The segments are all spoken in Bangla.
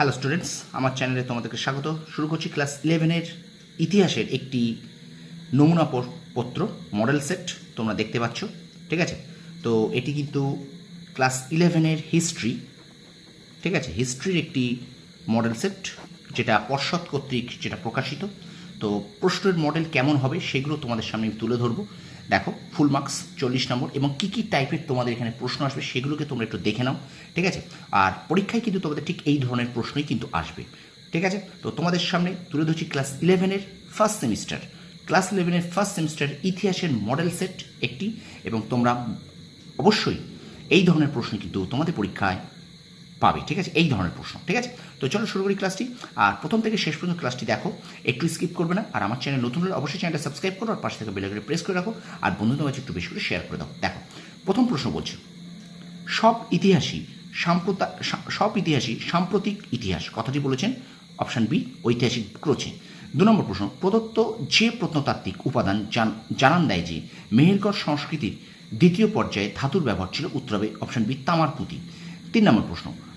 হ্যালো স্টুডেন্টস আমার চ্যানেলে তোমাদেরকে স্বাগত। শুরু করছি ক্লাস ইলেভেনের ইতিহাসের একটি নমুনা পত্র মডেল সেট তোমরা দেখতে পাচ্ছ। ঠিক আছে? তো এটি কিন্তু ক্লাস ইলেভেনের হিস্ট্রি ঠিক আছে? হিস্ট্রির একটি মডেল সেট যেটা পর্ষদ কর্তৃক যেটা প্রকাশিত। তো প্রশ্নের মডেল কেমন হবে সেগুলো তোমাদের সামনে তুলে ধরবো। দেখো ফুল মার্কস চল্লিশ নম্বর, এবং কী কী টাইপের তোমাদের এখানে প্রশ্ন আসবে সেগুলোকে তোমরা একটু দেখে নাও, ঠিক আছে? আর পরীক্ষায় কিন্তু তোমাদের ঠিক এই ধরনের প্রশ্নই কিন্তু আসবে, ঠিক আছে? তো তোমাদের সামনে তুলে ধরছি ক্লাস ইলেভেনের ফার্স্ট সেমিস্টার ক্লাস ইলেভেনের ফার্স্ট সেমিস্টার ইতিহাসের মডেল সেট একটি, এবং তোমরা অবশ্যই এই ধরনের প্রশ্ন কিন্তু তোমাদের পরীক্ষায় পাবে, ঠিক আছে? এই ধরনের প্রশ্ন, ঠিক আছে? তো চলো শুরু করি ক্লাসটি আর প্রথম থেকে শেষ পর্যন্ত ক্লাসটি দেখো, একটু স্কিপ করবে না। আর আমার চ্যানেল নতুন হলে অবশ্যই চ্যানেলটা সাবস্ক্রাইব করো, আর পাশে থেকে বেলাকে প্রেস করে রাখো, আর বন্ধুদের মাঝে একটু বেশি করে শেয়ার করে দাও। দেখো, প্রথম প্রশ্ন বলছি, সব ইতিহাসই সাম্প্রতা সব ইতিহাসই সাম্প্রতিক ইতিহাস। কথাটি বলেছেন অপশান বি ঐতিহাসিক ক্রোচে। দু নম্বর প্রশ্ন, প্রদত্ত যে প্রত্নতাত্ত্বিক উপাদান জান- জানান দেয় যে মেহেরগড় সংস্কৃতির দ্বিতীয় পর্যায়ে ধাতুর ব্যবহার ছিল উত্তর হবে অপশান বি তামার পুঁতি। তিন নম্বর প্রশ্ন প্র-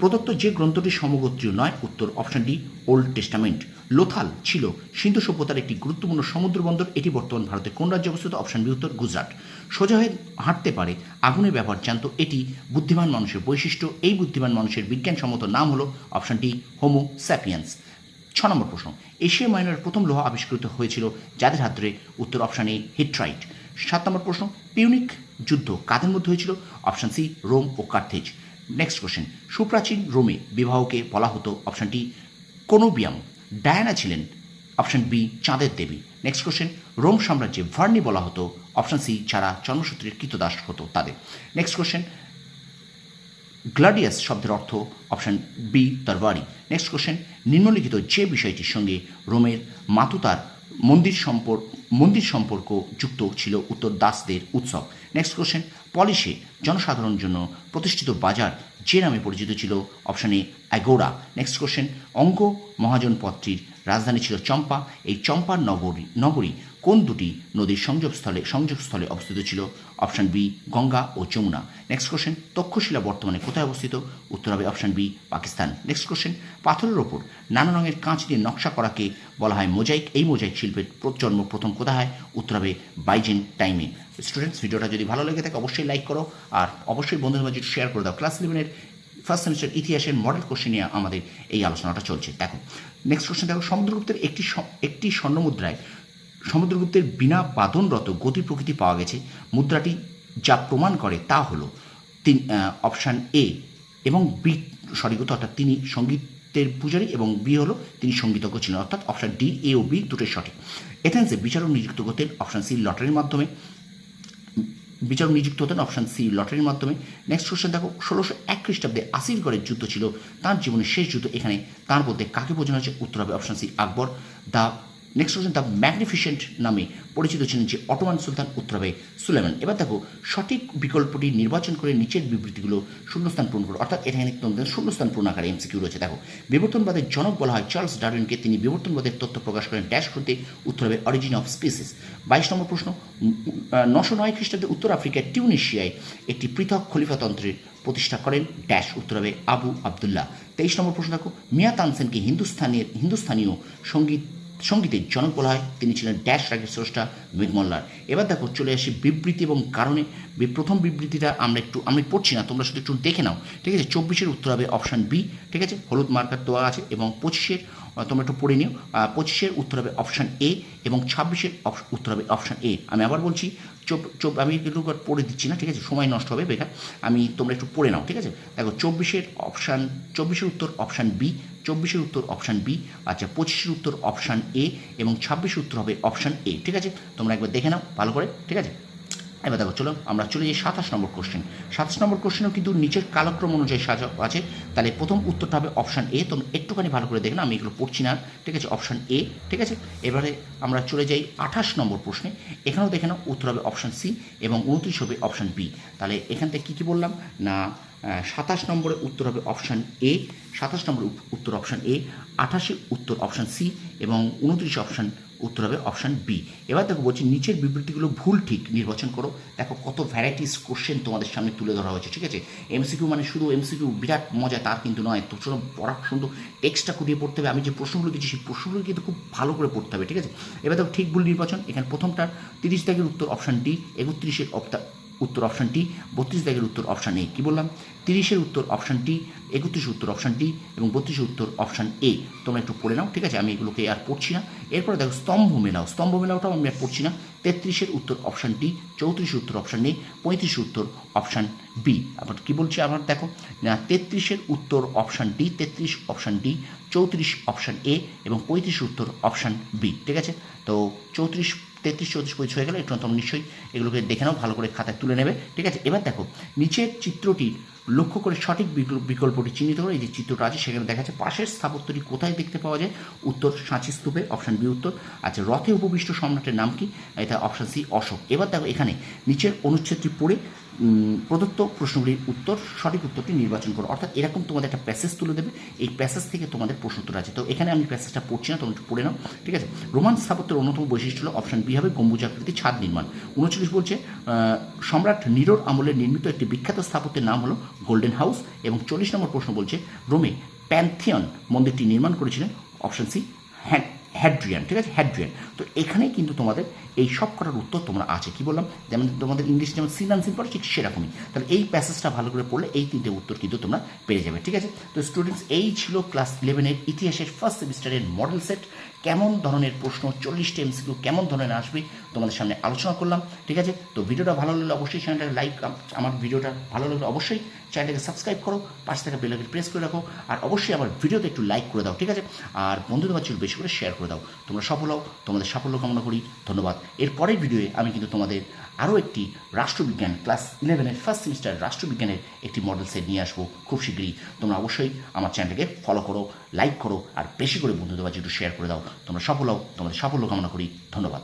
প্রদত্ত যে গ্রন্থটি সমগোত্রীয় নয়, উত্তর option D, old testament. Lothal ছিল সিন্ধু সভ্যতার একটি গুরুত্বপূর্ণ সমুদ্র বন্দর। এটি বর্তমান ভারতের কোন রাজ্যে অবস্থিত? অপশন বি, উত্তর গুজরাট। সোজা হয়ে হাঁটতে পারে আগুনের ব্যবহার জানতো। এটি বুদ্ধিমান মানুষের বৈশিষ্ট্য। এই বুদ্ধিমান মানুষের বিজ্ঞানসম্মত নাম হলো অপশান ডি, হোমো স্যাপিয়েন্স। ছ নম্বর প্রশ্ন। এশিয়া মাইনরের প্রথম লোহা আবিষ্কৃত হয়েছিল যাদের হাত ধরে উত্তর অপশান এ, হিট্রাইট। সাত নম্বর প্রশ্ন। পিউনিক যুদ্ধ কাদের মধ্যে হয়েছিল? অপশান সি, রোম ও কার্থেজ। নেক্সট কোশ্চেন সুপ্রাচীন রোমে বিবাহকে বলা হতো অপশান ডি কোনোবিয়াম। ডায়ানা ছিলেন অপশান বি চাঁদের দেবী। নেক্সট কোশ্চেন রোম সাম্রাজ্যে ভার্নি বলা হতো অপশান সি যারা জন্মসূত্রের কৃতদাস হতো তাদের। নেক্সট কোশ্চেন গ্লাডিয়াস শব্দের অর্থ অপশন বি তরবারি। নেক্সট কোশ্চেন নিম্নলিখিত যে বিষয়টির সঙ্গে রোমের মাতুতার মন্দির সম্পর্ক মন্দির সম্পর্ক যুক্ত ছিল উত্তর দাসদের উৎসব। নেক্সট কোশ্চেন পলিশে জনসাধারণের জন্য প্রতিষ্ঠিত বাজার যে নামে পরিচিত ছিল? অপশানে অ্যাগোরা নেক্সট কোশ্চেন অঙ্ক মহাজন মহাজনপত্রীর রাজধানী ছিল চম্পা। এই চম্পার নগরী নগরী কোন দুটি নদীর সংযোগস্থলে সংযোগস্থলে অবস্থিত ছিল? অপশন বি, গঙ্গা ও যমুনা। নেক্সট কোশ্চেন তক্ষশিলা বর্তমানে কোথায় অবস্থিত? উত্তর হবে option B, Pakistan. Next question পাথরের ওপর নানা রঙের কাঁচ দিয়ে নকশা করাকে বলা হয় মোজাইক। এই মোজাইক শিল্পের প্রজন্ম প্রথম কোথায় হয়? উত্তর হবে বাইজেন টাইমে। স্টুডেন্টস ভিডিওটা যদি ভালো লেগে থাকে, অবশ্যই লাইক করো। আর অবশ্যই বন্ধুদের মাঝে শেয়ার করে দাও। ক্লাস ইলেভেনের ফার্স্ট সেমিস্টার ইতিহাসের মডেল কোশ্চেন নিয়ে আমাদের এই আলোচনাটা চলছে। দেখো নেক্সট কোশ্চেন দেখো, সমুদ্রগুপ্তের একটি একটি স্বর্ণমুদ্রায় সমুদ্রগুপ্তের বিনা বাদনরত গতি প্রকৃতি পাওয়া গেছে। মুদ্রাটি যা প্রমাণ করে তা হলো তিন অপশান এ এবং বি সঠিক অর্থাৎ তিনি সঙ্গীতের পূজারী এবং বি হলো তিনি সঙ্গীতজ্ঞ ছিলেন। অর্থাৎ অপশান ডি এ ও বি দুটোই সঠিক। এথেন্সে বিচারক নিযুক্ত করতেন অপশান সি লটারির মাধ্যমে। বিচারক নিযুক্ত হতেন অপশান সি, লটারির মাধ্যমে। নেক্সট কোশ্চেন দেখো, ষোলোশো এক খ্রিস্টাব্দে আসিরগড়ের যুদ্ধ ছিল। তার জীবনের শেষ যুদ্ধ এখানে। তার মধ্যে কাকে বোঝানো হয়েছে? উত্তর হবে option C, Akbar. The next question the magnificent নামে পরিচিত ছিলেন যে অটোমান সুলতান উত্তর হবে সুলেমান। এবার দেখো, সঠিক বিকল্পটি নির্বাচন করে নিচের বিবৃতিগুলো শূন্যস্থান পূরণ করো অর্থাৎ এখানে তোমাদের শূন্যস্থান পূর্ণ আকারে এমসিকিউ রয়েছে। দেখো, বিবর্তনবাদের জনক বলা হয় চার্লস ডারউইনকে তিনি বিবর্তনবাদের তথ্য প্রকাশ করেন ড্যাশ করতে উত্তর হবে অরিজিন অফ স্পিসিস বাইশ নম্বর প্রশ্ন নশো নয় খ্রিস্টাব্দে উত্তর আফ্রিকার টিউনিশিয়ায় একটি পৃথক খলিফাতন্ত্রের প্রতিষ্ঠা করেন ড্যাশ উত্তর হবে আবু আবদুল্লাহ। তেইশ নম্বর প্রশ্ন দেখো, মিয়া তানসেনকে হিন্দুস্থানের হিন্দুস্থানীয় সংগীত সঙ্গীতের জনক বলা হয় তিনি ছিলেন ড্যাশ রাগের স্রষ্টা মেঘমল্লার এবার দেখো, চলে আসি বিবৃতি এবং কারণে। প্রথম বিবৃতিটা আমরা একটু আমি পড়ছি না, তোমরা শুধু একটু দেখে নাও। ঠিক আছে? চব্বিশের উত্তর হবে অপশান বি ঠিক আছে? হলুদ মার্কার দেওয়া আছে এবং পঁচিশের তোমরা একটু পড়ে নিও। পঁচিশের উত্তর হবে অপশান এ এবং ছাব্বিশের উত্তর হবে অপশান এ আমি আবার বলছি চোপ চোপ, আমি একটু পড়ে দিচ্ছি না, ঠিক আছে? সময় নষ্ট হবে, বেকার। আমি তোমরা একটু পড়ে নাও, ঠিক আছে? দেখো, চব্বিশের অপশান চব্বিশের উত্তর অপশান বি চব্বিশের উত্তর অপশান বি আচ্ছা পঁচিশের উত্তর অপশান এ এবং ছাব্বিশের উত্তর হবে অপশান এ ঠিক আছে? তোমরা একবার দেখে নাও, ভালো করে, ঠিক আছে? এবার দেখো, চলো আমরা চলে যাই সাতাশ নম্বর কোশ্চেন সাতাশ নম্বর কোশ্চেনও কিন্তু নিচের কালক্রম অনুযায়ী সাজা আছে? তাহলে প্রথম উত্তরটা হবে অপশান এ তোমরা একটুখানি ভালো করে দেখে না আমি এগুলো পড়ছি না, ঠিক আছে? অপশান এ ঠিক আছে? এবারে আমরা চলে যাই আঠাশ নম্বর প্রশ্নে, এখানেও দেখে নাও, উত্তর হবে অপশান সি এবং উনত্রিশ হবে অপশান বি তাহলে এখান থেকে কী কী বললাম? না সাতাশ নম্বরে উত্তর হবে অপশান এ সাতাশ নম্বর উত্তর অপশান এ আঠাশে উত্তর অপশান সি এবং উনত্রিশ অপশান উত্তর হবে অপশান বি এবার দেখো বলছি নিচের বিবৃতিগুলো ভুল ঠিক, নির্বাচন করো। দেখো কত ভ্যারাইটিস কোশ্চেন তোমাদের সামনে তুলে ধরা হয়েছে, ঠিক আছে? এমসিকিউ মানে শুধু এমসিকিউ বিরাট মজা, তার কিন্তু নয়। তো চলো পড়া সুন্দর টেক্সটটা খুঁটিয়ে পড়তে হবে। আমি যে প্রশ্নগুলো দিচ্ছি, সেই প্রশ্নগুলো কিন্তু খুব ভালো করে পড়তে হবে, ঠিক আছে? এবার দেখো ঠিক ভুল নির্বাচন, এখানে প্রথমটার তিরিশ তারিখের উত্তর অপশান ডি একত্রিশের উত্তর অপশান ডি বত্রিশ দাগের উত্তর অপশান এ, কী বললাম? তিরিশের উত্তর অপশান ডি একত্রিশের উত্তর অপশান ডি এবং বত্রিশের উত্তর অপশান এ। তোমরা একটু পড়ে নাও, ঠিক আছে? আমি এগুলোকে আর পড়ছি না। এরপরে দেখো, স্তম্ভ মেলাও। স্তম্ভ মেলাওটাও আমি আর পড়ছি না। তেত্রিশের উত্তর অপশান ডি চৌত্রিশের উত্তর অপশান এ পঁয়ত্রিশের উত্তর অপশান বি। আবার কী বলছি আবার, দেখো? না, তেত্রিশের উত্তর অপশান ডি তেত্রিশ অপশান ডি, চৌত্রিশ অপশান এ এবং পঁয়ত্রিশের উত্তর অপশান বি, ঠিক আছে? তো চৌত্রিশ তেত্রিশ, চৌত্রিশ পঁচিশ হয়ে গেলে একটু তোমরা নিশ্চয়ই এগুলোকে দেখে নাও, ভালো করে খাতায় তুলে নেবে। ঠিক আছে? এবার দেখো, নিচের চিত্রটি লক্ষ্য করে সঠিক বিকল্প- বিকল্পটি চিহ্নিত করে। এই যে চিত্রটা আছে, সেখানে দেখা যাচ্ছে পাশের স্থাপত্যটি কোথায় দেখতে পাওয়া যায়? উত্তর সাঁচি স্তূপে অপশান বি উত্তর। আচ্ছা রথে উপবিষ্ট সম্রাটের নাম কি? এটা অপশান সি অশোক। এবার দেখো, এখানে নিচের অনুচ্ছেদটি পড়ে প্রদত্ত প্রশ্নগুলির উত্তর, সঠিক উত্তরটি নির্বাচন করো। অর্থাৎ এরকম তোমাদের একটা প্যাসেজ তুলে দেবে। এই প্যাসেজ থেকে তোমাদের প্রশ্ন উত্তর আছে। তো এখানে আমি প্যাসেজটা পড়ছি না, তোমরা একটু পড়ে নাও, ঠিক আছে? রোমান স্থাপত্যের অন্যতম বৈশিষ্ট্য হলো অপশন বি হবে গম্বুজাকৃতি ছাদ নির্মাণ। উনচল্লিশ বলছে সম্রাট নিরোর আমলে নির্মিত একটি বিখ্যাত স্থাপত্যের নাম হলো গোল্ডেন হাউস এবং চল্লিশ নম্বর প্রশ্ন বলছে, রোমে প্যান্থিয়ন মন্দিরটি নির্মাণ করেছিলেন অপশন সি হ্যাড হ্যাড্রিয়ান ঠিক আছে? হ্যাড্রিয়ান তো এখানেই কিন্তু তোমাদের এই সব কটার উত্তর তোমরা আছে। কি বললাম? যেমন তোমাদের ইংলিশ যেমন সিনান্সিন পড়ে, ঠিক সেরকমই। তাহলে এই প্যাসেজটা ভালো করে পড়লে এই তিনটে উত্তর কিন্তু তোমরা পেয়ে যাবে, ঠিক আছে? তো স্টুডেন্টস এই ছিল ক্লাস ইলেভেনের ইতিহাসের ফার্স্ট সেমিস্টারের মডেল সেট কেমন ধরনের প্রশ্ন, চল্লিশটা এমসিকিউ কেমন ধরনের আসবে তোমাদের সামনে আলোচনা করলাম, ঠিক আছে? তো ভিডিওটা ভালো লাগলে অবশ্যই চ্যানেলটাকে লাইক আমার ভিডিওটা ভালো লাগলে অবশ্যই চ্যানেলটাকে সাবস্ক্রাইব করো, পাশে থাকা বেলাকে প্রেস করে রাখো, আর অবশ্যই আমার ভিডিওতে একটু লাইক করে দাও, ঠিক আছে? আর বন্ধু একটু বেশি করে শেয়ার করে দাও, তোমরা সফল হও, তোমাদের সাফল্য কামনা করি, ধন্যবাদ। এর পরের ভিডিওয়ে আমি কিন্তু তোমাদের আরও একটি রাষ্ট্রবিজ্ঞান ক্লাস ইলেভেনের ফার্স্ট সেমিস্টার রাষ্ট্রবিজ্ঞানের একটি মডেল সেট নিয়ে আসব খুব শীঘ্রই তোমরা অবশ্যই আমার চ্যানেলটাকে ফলো করো লাইক করো, আর বেশি করে বন্ধুদের মাঝে একটু শেয়ার করে দাও। তোমরা সফল হও, তোমাদের সাফল্য কামনা করি। ধন্যবাদ।